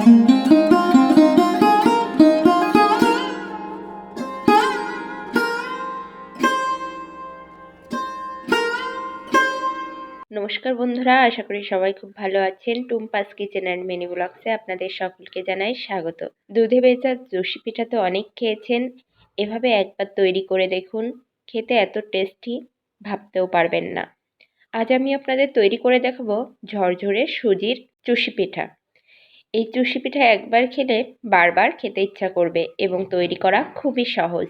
নমস্কার বন্ধুরা, আশা করি সবাই খুব ভালো আছেন। টুম্পাস কিচেন অ্যান্ড মিনি ব্লগসে আপনাদের সকলকে জানাই স্বাগত। দুধে বেচা জসি পিঠা তো অনেক খেয়েছেন, এভাবে একবার তৈরি করে দেখুন, খেতে এত টেস্টি ভাবতেও পারবেন না। আজ আমি আপনাদের তৈরি করে দেখাবো ঝরঝরে সুজির চুষি পিঠা। এই চুষি পিঠা একবার খেলে বারবার খেতে ইচ্ছা করবে এবং তৈরি করা খুবই সহজ।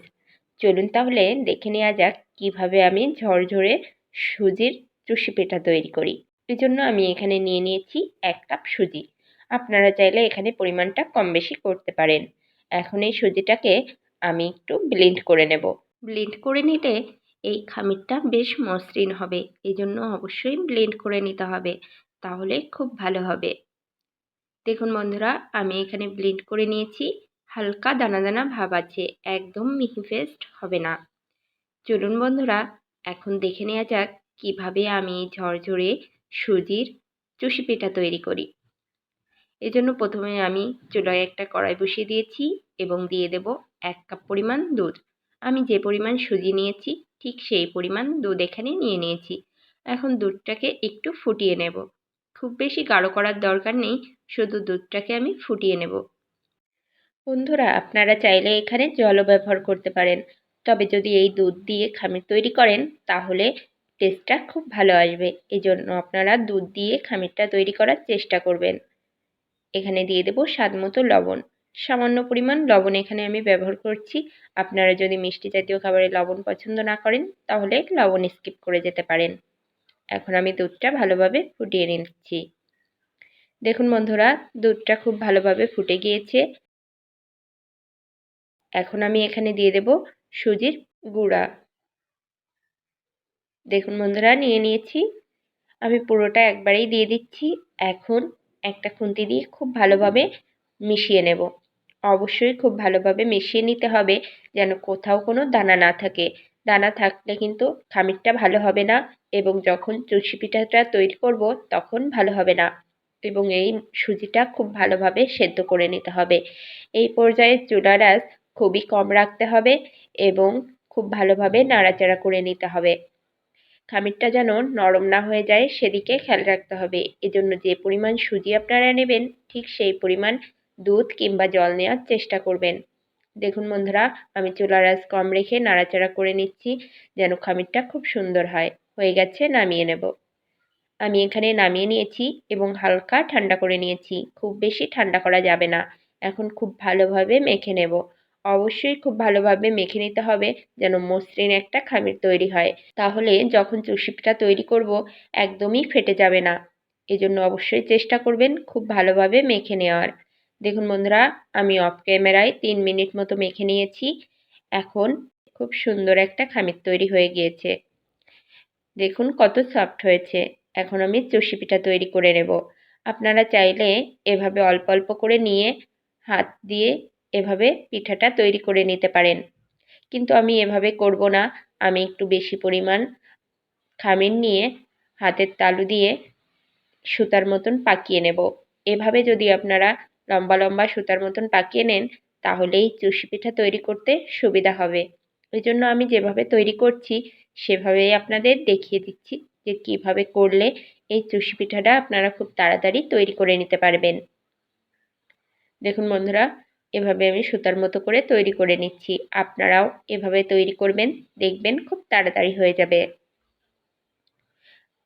চলুন তাহলে দেখে নেওয়া যাক কীভাবে আমি ঝরঝরে সুজির চুষি পিঠা তৈরি করি। এজন্য আমি এখানে নিয়ে নিয়েছি এক কাপ সুজি। আপনারা চাইলে এখানে পরিমাণটা কম বেশি করতে পারেন। এখন এই সুজিটাকে আমি একটু ব্লেন্ড করে নেব। ব্লেন্ড করে নিলে এই খামিরটা বেশ মসৃণ হবে। এই জন্য অবশ্যই ব্লেন্ড করে নিতে হবে। তাহলে খুব ভালো হবে। দেখুন বন্ধুরা, আমি এখানে ব্লেন্ড করে নিয়েছি। হালকা দানা দানা ভাব আছে, একদম মিহি পেস্ট হবে না। চলুন বন্ধুরা, এখন দেখে নেওয়া যাক কীভাবে আমি ঝরঝরে সুজির চুষি পিঠা তৈরি করি। এজন্য প্রথমে আমি চুলায় একটা কড়াই বসিয়ে দিয়েছি এবং দিয়ে দেব এক কাপ পরিমাণ দুধ। আমি যে পরিমাণ সুজি নিয়েছি, ঠিক সেই পরিমাণ দুধ এখানে নিয়ে নিয়েছি। এখন দুধটাকে একটু ফুটিয়ে নেব। খুব বেশি গাঢ় করার দরকার নেই শুধু দুধটাকে আমি ফুটিয়ে নেব। বন্ধুরা, আপনারা চাইলে এখানে জলও ব্যবহার করতে পারেন। তবে যদি এই দুধ দিয়ে খামির তৈরি করেন, তাহলে টেস্টটা খুব ভালো আসবে। এই জন্য আপনারা দুধ দিয়ে খামিরটা তৈরি করার চেষ্টা করবেন। এখানে দিয়ে দেবো স্বাদ মতো লবণ। সামান্য পরিমাণ লবণ এখানে আমি ব্যবহার করছি। আপনারা যদি মিষ্টি জাতীয় খাবারে লবণ পছন্দ না করেন, তাহলে লবণ স্কিপ করে যেতে পারেন। এখন আমি দুধটা ভালোভাবে ফুটিয়ে নিচ্ছি। দেখুন বন্ধুরা, দুধটা খুব ভালোভাবে ফুটে গিয়েছে। এখন আমি এখানে দিয়ে দেব সুজির গুঁড়া। দেখুন বন্ধুরা, নিয়ে নিয়েছি। আমি পুরোটা একবারেই দিয়ে দিচ্ছি। এখন একটা খুন্তি দিয়ে খুব ভালোভাবে মিশিয়ে নেব। অবশ্যই খুব ভালোভাবে মিশিয়ে নিতে হবে যেন কোথাও কোনো দানা না থাকে। দানা থাকলে কিন্তু খামিরটা ভালো হবে না এবং যখন চুষি পিঠাটা তৈরি করব তখন ভালো হবে না। এবং এই সুজিটা খুব ভালোভাবে সেদ্ধ করে নিতে হবে। এই পর্যায়ে চুলার খুবই কম রাখতে হবে এবং খুব ভালোভাবে নাড়াচাড়া করে নিতে হবে। খামিরটা যেন নরম না হয়ে যায় সেদিকে খেয়াল রাখতে হবে। এজন্য যে পরিমাণ সুজি আপনারা নেবেন, ঠিক সেই পরিমাণ দুধ কিংবা জল নেওয়ার চেষ্টা করবেন। দেখুন বন্ধুরা, আমি চুলার আঁচ কম রেখে নাড়াচাড়া করে নিচ্ছি, যেন খামিরটা খুব সুন্দর হয়। হয়ে গেছে, নামিয়ে নেব। আমি এখানে নামিয়ে নিয়েছি এবং হালকা ঠান্ডা করে নিয়েছি। খুব বেশি ঠান্ডা করা যাবে না। এখন খুব ভালোভাবে মেখে নেব। অবশ্যই খুব ভালোভাবে মেখে নিতে হবে যেন মসৃণ একটা খামির তৈরি হয়। তাহলে যখন চুষি পিঠা তৈরি করব, একদমই ফেটে যাবে না। এজন্য অবশ্যই চেষ্টা করবেন খুব ভালোভাবে মেখে নেওয়ার। দেখুন বন্ধুরা, আমি অফ ক্যামেরায় তিন মিনিট মতো মেখে নিয়েছি। এখন খুব সুন্দর একটা খামির তৈরি হয়ে গিয়েছে। দেখুন কত সফট হয়েছে। এখন আমি চষি পিঠা তৈরি করে নেব। আপনারা চাইলে এভাবে অল্প অল্প করে নিয়ে হাত দিয়ে এভাবে পিঠাটা তৈরি করে নিতে পারেন। কিন্তু আমি এভাবে করব না। আমি একটু বেশি পরিমাণ খামির নিয়ে হাতের তালু দিয়ে সুতার মতন পাকিয়ে নেব। এভাবে যদি আপনারা লম্বা লম্বা সুতার মতন পাকিয়ে নেন, তাহলেই এই চুষি পিঠা তৈরি করতে সুবিধা হবে। ওই জন্য আমি যেভাবে তৈরি করছি, সেভাবেই আপনাদের দেখিয়ে দিচ্ছি। যে কীভাবে করলে এই চুষি পিঠাটা আপনারা খুব তাড়াতাড়ি তৈরি করে নিতে পারবেন। দেখুন বন্ধুরা, এভাবে আমি সুতার মতো করে তৈরি করে নিচ্ছি। আপনারাও এভাবে তৈরি করবেন, দেখবেন খুব তাড়াতাড়ি হয়ে যাবে।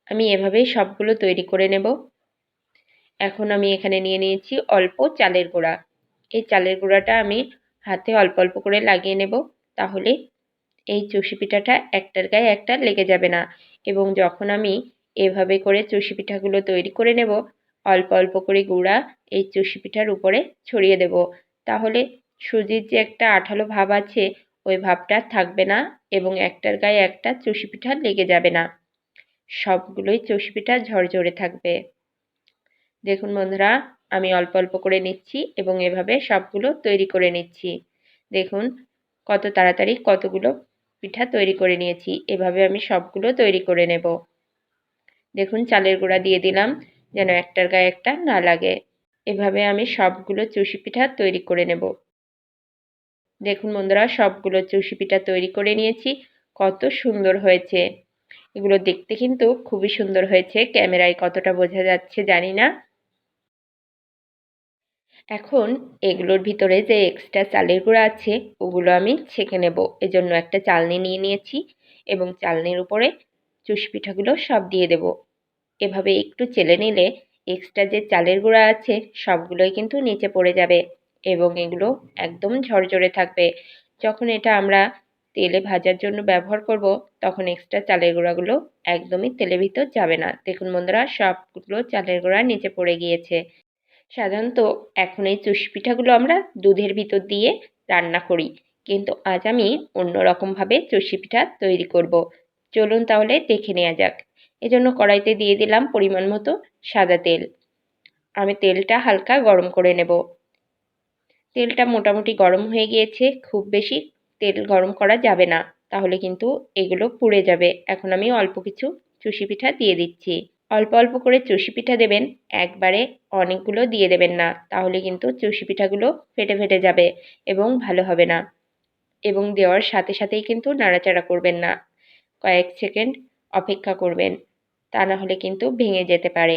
আমি এভাবেই সবগুলো তৈরি করে নেব। এখন আমি এখানে নিয়ে নিয়েছি অল্প চালের গুঁড়া। এই চালের গুঁড়াটা আমি হাতে অল্প অল্প করে লাগিয়ে নেব, তাহলে এই চুষি পিঠাটা একটার গায়ে একটা লেগে যাবে না। এবং যখন আমি এভাবে করে চুষি পিঠাগুলো তৈরি করে নেব, অল্প অল্প করে গুঁড়া এই চুষি পিঠার উপরে ছড়িয়ে দেব। তাহলে সুজির যে একটা আঠালো ভাব আছে, ওই ভাবটা থাকবে না এবং একটার গায়ে একটা চষি পিঠা লেগে যাবে না। সবগুলোই চষি পিঠা ঝরঝরে থাকবে। দেখুন বন্ধুরা, আমি অল্প অল্প করে নিচ্ছি এবং এভাবে সবগুলো তৈরি করে নিচ্ছি। দেখুন কত তাড়াতাড়ি কতগুলো পিঠা তৈরি করে নিয়েছি। এভাবে আমি সবগুলো তৈরি করে নেব। দেখুন, চালের গুঁড়া দিয়ে দিলাম যেন একটার গায়ে একটা না লাগে। এভাবে আমি সবগুলো চুষি পিঠা তৈরি করে নেব। দেখুন বন্ধুরা, সবগুলো চুষি পিঠা তৈরি করে নিয়েছি। কত সুন্দর হয়েছে। এগুলো দেখতে কিন্তু খুবই সুন্দর হয়েছে। ক্যামেরায় কতটা বোঝা যাচ্ছে জানি না। এখন এগুলোর ভিতরে যে এক্সট্রা চালের গুঁড়া আছে, ওগুলো আমি ছেঁকে নেব। এজন্য একটা চালনি নিয়ে নিয়েছি এবং চালনির উপরে চুষি পিঠাগুলো সব দিয়ে দেব। এভাবে একটু চেলে নিলে এক্সট্রা যে চালের গুঁড়া আছে, সবগুলোই কিন্তু নিচে পড়ে যাবে এবং এগুলো একদম ঝরঝরে থাকবে। যখন এটা আমরা তেলে ভাজার জন্য ব্যবহার করব, তখন এক্সট্রা চালের গুঁড়াগুলো একদমই তেলের ভিতর যাবে না। দেখুন বন্ধুরা, সবগুলো চালের গুঁড়া নিচে পড়ে গিয়েছে। সাধারণত এখন এই চুষি পিঠাগুলো আমরা দুধের ভিতর দিয়ে রান্না করি। কিন্তু আজ আমি অন্য রকমভাবে চষি পিঠা তৈরি করব। চলুন তাহলে দেখে নেওয়া যাক। এজন্য কড়াইতে দিয়ে দিলাম পরিমাণ মতো সাদা তেল। আমি তেলটা হালকা গরম করে নেব। তেলটা মোটামুটি গরম হয়ে গিয়েছে, খুব বেশি তেল গরম করা যাবে না। তাহলে কিন্তু এগুলো পুড়ে যাবে। এখন আমি অল্প কিছু চুষি পিঠা দিয়ে দিচ্ছি। অল্প অল্প করে চুষি পিঠা দেবেন, একবারে অনেকগুলো দিয়ে দেবেন না, তাহলে কিন্তু চুষি পিঠাগুলো ফেটে ফেটে যাবে এবং ভালো হবে না। এবং দেওয়ার সাথে সাথেই কিন্তু নাড়াচাড়া করবেন না। কয়েক সেকেন্ড অপেক্ষা করবেন, তা না হলে কিন্তু ভেঙে যেতে পারে।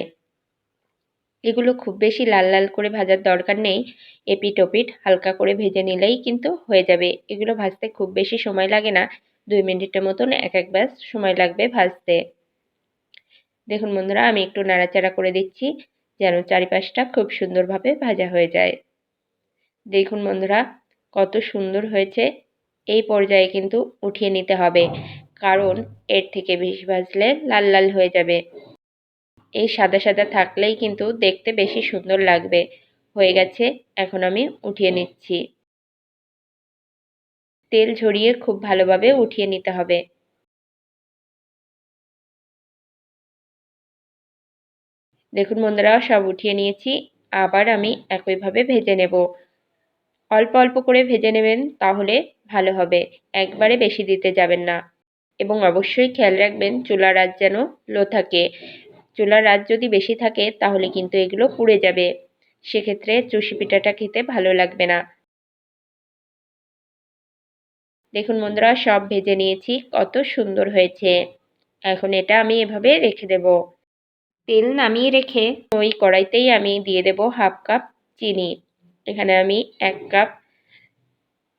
এগুলো খুব বেশি লাল লাল করে ভাজার দরকার নেই এপিট ওপিট হালকা করে ভেজে নিলেই কিন্তু হয়ে যাবে। এগুলো ভাজতে খুব বেশি সময় লাগে না, দুই মিনিটের মতন এক এক ব্যাস সময় লাগবে ভাজতে। দেখুন বন্ধুরা, আমি একটু নাড়াচাড়া করে দিচ্ছি যেন চারিপাশটা খুব সুন্দরভাবে ভাজা হয়ে যায়। দেখুন বন্ধুরা, কত সুন্দর হয়েছে। এই পর্যায়ে কিন্তু উঠিয়ে নিতে হবে, কারণ এর থেকে বেশি ভাজলে লাল লাল হয়ে যাবে। এই সাদা সাদা থাকলেই কিন্তু দেখতে বেশি সুন্দর লাগবে। হয়ে গেছে, এখন আমি উঠিয়ে নিচ্ছি। তেল ঝরিয়ে খুব ভালোভাবে উঠিয়ে নিতে হবে। দেখুন বন্ধুরা, সব উঠিয়ে নিয়েছি। আবার আমি একইভাবে ভেজে নেব। অল্প অল্প করে ভেজে নেবেন তাহলে ভালো হবে, একবারে বেশি দিতে যাবেন না। এবং অবশ্যই খেয়াল রাখবেন, চুলার আঁচ যেন লো থাকে। চুলার আঁচ যদি বেশি থাকে, তাহলে কিন্তু এগুলো পুড়ে যাবে। সেক্ষেত্রে চুষি পিঠাটা খেতে ভালো লাগবে না। দেখুন বন্ধুরা, সব ভেজে নিয়েছি, কত সুন্দর হয়েছে। এখন এটা আমি এভাবে রেখে দেব। তেল নামিয়ে রেখে ওই কড়াইতেই আমি দিয়ে দেব হাফ কাপ চিনি। এখানে আমি এক কাপ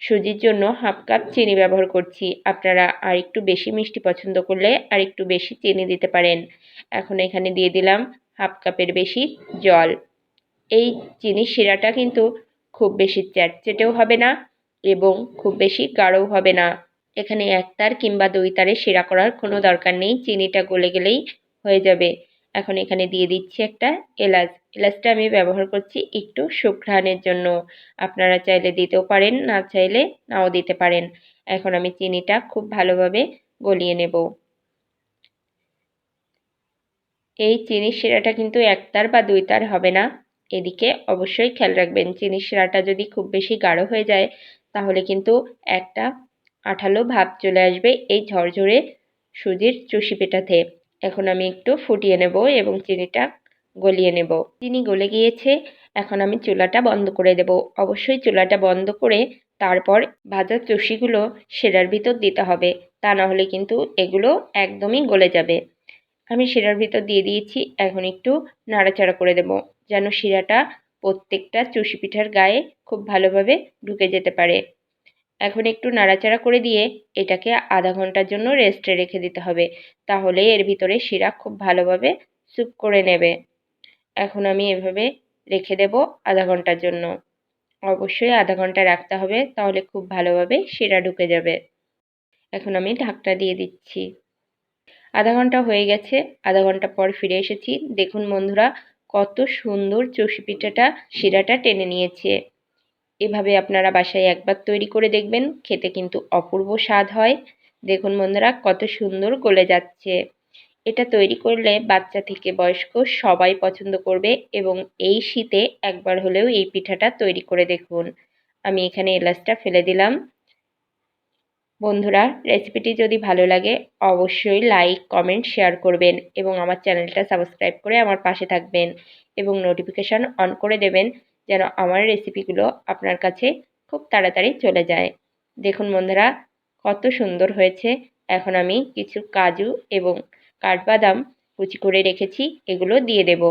সুজির জন্য হাফ কাপ চিনি ব্যবহার করছি। আপনারা আর একটু বেশি মিষ্টি পছন্দ করলে আর একটু বেশি চিনি দিতে পারেন। এখন এখানে দিয়ে দিলাম হাফ কাপের বেশি জল। এই চিনি শিরাটা কিন্তু খুব বেশি চ্যাটচেটেও হবে না এবং খুব বেশি গাঢ়ও হবে না। এখানে এক তার কিংবা দুই তারে শিরা করার কোনো দরকার নেই। চিনিটা গলে গেলেই হয়ে যাবে। এখন এখানে দিয়ে দিচ্ছি একটা এলাচ। এলাচটা আমি ব্যবহার করছি একটু সুঘ্রাণের জন্য। আপনারা চাইলে দিতেও পারেন, না চাইলে নাও দিতে পারেন। এখন আমি চিনিটা খুব ভালোভাবে গলিয়ে নেব। এই চিনির শিরাটা কিন্তু একতার বা দুই তার হবে না। এদিকে অবশ্যই খেয়াল রাখবেন, চিনির শিরাটা যদি খুব বেশি গাঢ় হয়ে যায়, তাহলে কিন্তু একটা আঠালো ভাব চলে আসবে এই ঝরঝরে সুজির চুষি পেটাতে। এখন আমি একটু ফুটিয়ে নেব এবং চিনিটা গলিয়ে নেব। চিনি গলে গিয়েছে, এখন আমি চুলাটা বন্ধ করে দেব। অবশ্যই চুলাটা বন্ধ করে তারপর ভাজা চষিগুলো সেরার ভিতর দিতে হবে, তা না হলে কিন্তু এগুলো একদমই গলে যাবে। আমি শিরার ভিতর দিয়ে দিয়েছি, এখন একটু নাড়াচাড়া করে দেব যেন শিরাটা প্রত্যেকটা চুষি পিঠার গায়ে খুব ভালোভাবে ঢুকে যেতে পারে। এখন একটু নাড়াচাড়া করে দিয়ে এটাকে আধা ঘণ্টার জন্য রেস্টে রেখে দিতে হবে। তাহলে এর ভিতরে শিরা খুব ভালোভাবে স্যুপ করে নেবে। এখন আমি এভাবে রেখে দেব আধা ঘণ্টার জন্য। অবশ্যই আধা ঘণ্টা রাখতে হবে, তাহলে খুব ভালোভাবে শিরা ঢুকে যাবে। এখন আমি ঢাকটা দিয়ে দিচ্ছি। আধা ঘণ্টা হয়ে গেছে, আধা ঘণ্টা পর ফিরে এসেছি। দেখুন বন্ধুরা, কত সুন্দর চষি পিঠাটা শিরাটা টেনে নিয়েছে। এভাবে আপনারা বাসায় একবার তৈরি করে দেখবেন, খেতে কিন্তু অপূর্ব স্বাদ হয়। দেখুন বন্ধুরা, কত সুন্দর গলে যাচ্ছে। এটা তৈরি করলে বাচ্চা থেকে বয়স্ক সবাই পছন্দ করবে এবং এই শীতে একবার হলেও এই পিঠাটা তৈরি করে দেখুন। আমি এখানে এলাচটা ফেলে দিলাম। বন্ধুরা, রেসিপিটি যদি ভালো লাগে, অবশ্যই লাইক, কমেন্ট, শেয়ার করবেন এবং আমার চ্যানেলটা সাবস্ক্রাইব করে আমার পাশে থাকবেন এবং নোটিফিকেশান অন করে দেবেন। যেন আমার রেসিপিগুলো আপনার কাছে খুব তাড়াতাড়ি চলে যায়। দেখুন বন্ধুরা, কত সুন্দর হয়েছে। এখন আমি কিছু কাজু এবং কাঠবাদাম কুচি করে রেখেছি, এগুলো দিয়ে দেব।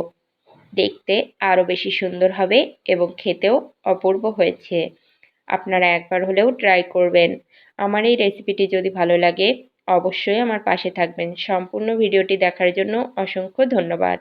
দেখতে আরও বেশি সুন্দর হবে এবং খেতেও অপূর্ব হয়েছে। আপনারা একবার হলেও ট্রাই করবেন। আমার এই রেসিপিটি যদি ভালো লাগে, অবশ্যই আমার পাশে থাকবেন। সম্পূর্ণ ভিডিওটি দেখার জন্য অসংখ্য ধন্যবাদ।